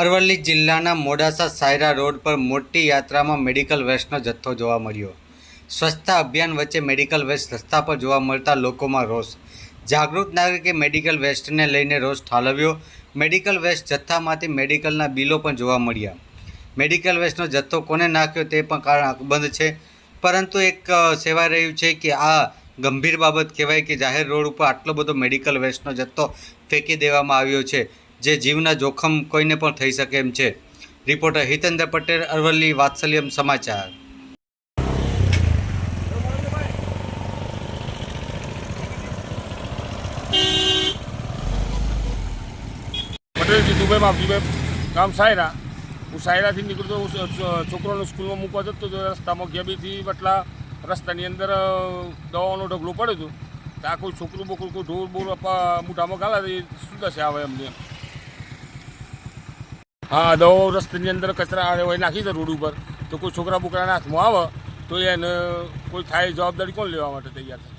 અરવલ્લી જિલ્લાના મોડાસા સાયરા રોડ પર મોટી યાત્રામાં મેડિકલ વેસ્ટનો જથ્થો જોવા મળ્યો. સ્વચ્છતા અભિયાન વચ્ચે મેડિકલ વેસ્ટ રસ્તા પર જોવા મળતા લોકોમાં રોષ. જાગૃત નાગરિકે મેડિકલ વેસ્ટને લઈને રોષ ઠાલવ્યો. મેડિકલ વેસ્ટ જથ્થામાંથી મેડિકલના બિલો પણ જોવા મળ્યા. મેડિકલ વેસ્ટનો જથ્થો કોને નાખ્યો તે પણ કારણ અકબંધ છે. પરંતુ એક સેવાઈ રહ્યું છે કે આ ગંભીર બાબત કહેવાય કે જાહેર રોડ ઉપર આટલો બધો મેડિકલ વેસ્ટનો જથ્થો ફેંકી દેવામાં આવ્યો છે. જે જીવના જોખમ કોઈને પણ થઈ શકે એમ છે. રિપોર્ટર હિતેન્દ્ર પટેલ, અરવલ્લી, વાત્સલ્યમ સમાચાર. પટેલજી દુબઈમાં દુબઈ ગામ સાયરા. હું સાયરાથી નીકળતો હું છોકરોને સ્કૂલમાં મૂકવા જતો હતો રસ્તામાં ગેબીથી બટલા રસ્તાની અંદર દવાનો ઢગલો પડ્યો હતો. તો આ કોઈ છોકરું બોકરું, કોઈ ઢોર બોર મોઢામાં ગાલા તો શું થશે આવે એમને હા દવાઓ રસ્તાની અંદર કચરા હોય નાખી દે રોડ ઉપર. તો કોઈ છોકરા બોકરાના હાથમાં આવે, તો એને કોઈ થાય જવાબદારી કોણ લેવા માટે તૈયાર છે?